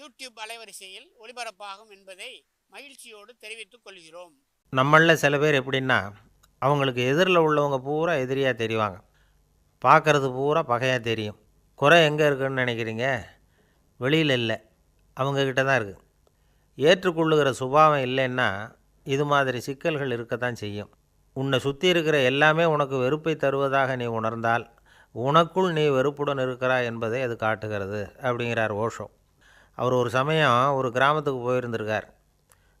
YouTube அலைவரிசையில் ஒளிபரப்பாகும் என்பதை மகிழ்ச்சியோடு தெரிவித்துக் கொள்கிறோம். நம்மளில் சில பேர் எப்படின்னா அவங்களுக்கு எதிரில் உள்ளவங்க பூரா எதிரியாக தெரிவாங்க. பார்க்குறது பூரா பகையாக தெரியும். குறை எங்கே இருக்குன்னு நினைக்கிறீங்க? வெளியில் இல்லை. அவங்கக்கிட்ட தான் இருக்குது ஏற்றுக்கொள்ளுகிற சுபாவம் இல்லைன்னா இது மாதிரி சிக்கல்கள் இருக்கத்தான் செய்யும். உன்னை சுற்றி இருக்கிற எல்லாமே உனக்கு வெறுப்பை தருவதாக நீ உணர்ந்தால் உனக்குள் நீ வெறுப்புடன் இருக்கிறாய் என்பதை அது காட்டுகிறது அப்படிங்கிறார் ஓஷோ. அவர் ஒரு சமயம் ஒரு கிராமத்துக்கு போயிருந்திருக்கார்.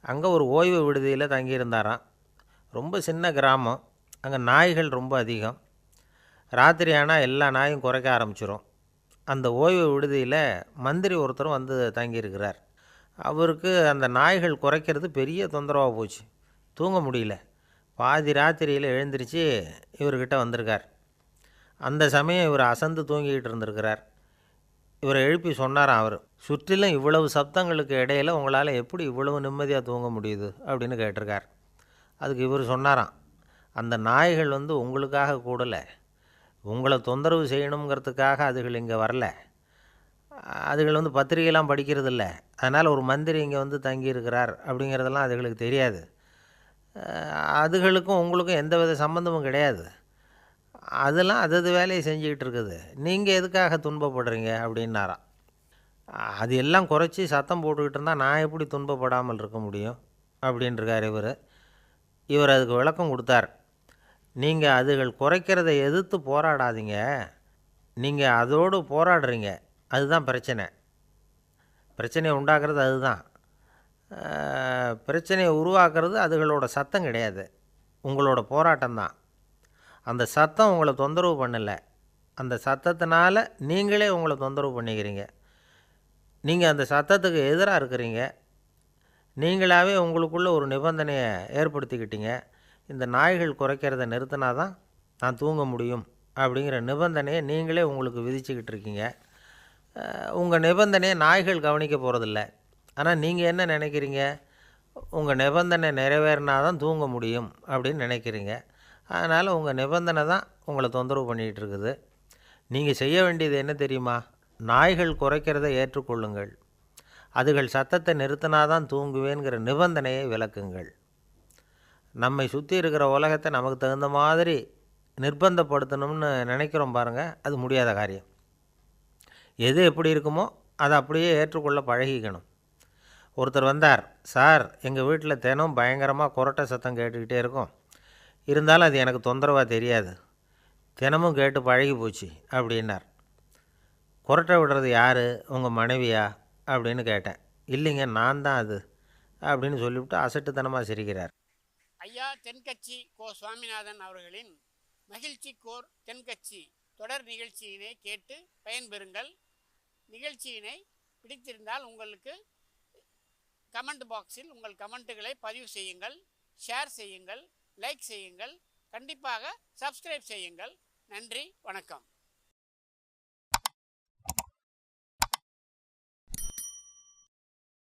அங்கே ஒரு ஓய்வு விடுதியில் தங்கியிருந்தாராம். ரொம்ப சின்ன கிராமம். அங்கே நாய்கள் ரொம்ப அதிகம். ராத்திரி ஆனால் எல்லா நாயும் குறைக்க ஆரம்பிச்சிடும் அந்த ஓய்வு விடுதியில் மந்திரி ஒருத்தரும் வந்து தங்கியிருக்கிறார். அவருக்கு அந்த நாய்கள் குறைக்கிறது பெரிய தொந்தரவாக போச்சு. தூங்க முடியல. பாதி ராத்திரியில் எழுந்திரிச்சு இவர்கிட்ட வந்திருக்கார். அந்த சமயம் இவர் அசந்து தூங்கிக்கிட்டு இருந்திருக்கிறார். இவரை எழுப்பி சொன்னாராம் அவர். சுற்றிலும் இவ்வளவு சப்தங்களுக்கு இடையில உங்களால் எப்படி இவ்வளவு நிம்மதியாக தூங்க முடியுது? அப்படின்னு கேட்டிருக்கார். அதுக்கு இவர் சொன்னாராம் அந்த நாய்கள் வந்து உங்களுக்காக கூடலை. உங்களை தொந்தரவு செய்யணுங்கிறதுக்காக அதுகள் இங்கே வரல. அதுகள் வந்து பத்திரிகைலாம் படிக்கிறது இல்லை. அதனால் ஒரு மந்திரி இங்கே வந்து தங்கியிருக்கிறார் அப்படிங்கிறதெல்லாம் அதுகளுக்கு தெரியாது. அதுகளுக்கும் உங்களுக்கும் எந்த வித சம்மந்தமும் கிடையாது. அதெல்லாம் அது அது வேலையை செஞ்சுக்கிட்டு இருக்குது நீங்கள் எதுக்காக துன்பப்படுறீங்க? அப்படின்னாராம். அது எல்லாம் குறைச்சி சத்தம் போட்டுக்கிட்டு இருந்தால் நான் எப்படி துன்பப்படாமல் இருக்க முடியும்? அப்படின்ட்டுருக்கார் இவர். இவர் அதுக்கு விளக்கம் கொடுத்தார். நீங்கள் அதுகள் குறைக்கிறதை எதிர்த்து போராடாதீங்க. நீங்கள் அதோடு போராடுறீங்க. அதுதான் பிரச்சனை. பிரச்சனையை உண்டாக்குறது அதுதான். பிரச்சனையை உருவாக்குறது அதுகளோட சத்தம் கிடையாது. உங்களோட போராட்டம் தான் அந்த சத்தம் உங்களை தொந்தரவு பண்ணலை. அந்த சத்தத்தினால நீங்களே உங்களை தொந்தரவு பண்ணிக்கிறீங்க. நீங்கள் அந்த சத்தத்துக்கு எதிராக இருக்கிறீங்க. நீங்களாகவே உங்களுக்குள்ளே ஒரு நிபந்தனையை ஏற்படுத்திக்கிட்டீங்க. இந்த நாய்கள் குறைக்கிறத நிறுத்தினா தான் நான் தூங்க முடியும் அப்படிங்கிற நிபந்தனையை நீங்களே உங்களுக்கு விதிச்சுக்கிட்டு இருக்கீங்க. உங்கள் நிபந்தனையை நாய்கள் கவனிக்க போகிறதில்ல ஆனால் நீங்கள் என்ன நினைக்கிறீங்க? உங்கள் நிபந்தனை நிறைவேறினா தான் தூங்க முடியும் அப்படின்னு நினைக்கிறீங்க. அதனால் உங்கள் நிபந்தனை தான் உங்களை தொந்தரவு பண்ணிகிட்டு இருக்குது. நீங்கள் செய்ய வேண்டியது என்ன தெரியுமா? நாய்கள் குறைக்கிறதை ஏற்றுக்கொள்ளுங்கள். அதுகள் சத்தத்தை நிறுத்தினா தான் தூங்குவேங்கிற நிபந்தனையை விளக்குங்கள். நம்மை சுற்றி இருக்கிற உலகத்தை நமக்கு தகுந்த மாதிரி நிர்பந்தப்படுத்தணும்னு நினைக்கிறோம் பாருங்கள் அது முடியாத காரியம். எது எப்படி இருக்குமோ அதை அப்படியே ஏற்றுக்கொள்ள பழகிக்கணும். ஒருத்தர் வந்தார் சார் எங்கள் வீட்டில் தினம் பயங்கரமாக குரட்டை சத்தம் கேட்டுக்கிட்டே இருக்கும். இருந்தாலும் அது எனக்கு தொந்தரவாக தெரியாது. தினமும் கேட்டு பழகி போச்சு அப்படின்னார். குரட்டை விடுறது யார்? உங்கள் மனைவியா? அப்படின்னு கேட்டேன். இல்லைங்க நான் தான் அது அப்படின்னு சொல்லிவிட்டு அசட்டுத்தனமாக சிரிக்கிறார். ஐயா தென்கட்சி கோ சுவாமிநாதன் அவர்களின் மகிழ்ச்சி கோர் தென்கட்சி தொடர் நிகழ்ச்சியினை கேட்டு பயன்பெறுங்கள். நிகழ்ச்சியினை பிடித்திருந்தால் உங்களுக்கு கமெண்ட் பாக்ஸில் உங்கள் கமெண்ட்டுகளை பதிவு செய்யுங்கள் ஷேர் செய்யுங்கள். லைக் செய்யுங்கள். கண்டிப்பாக சப்ஸ்கிரைப் செய்யுங்கள். நன்றி. வணக்கம்.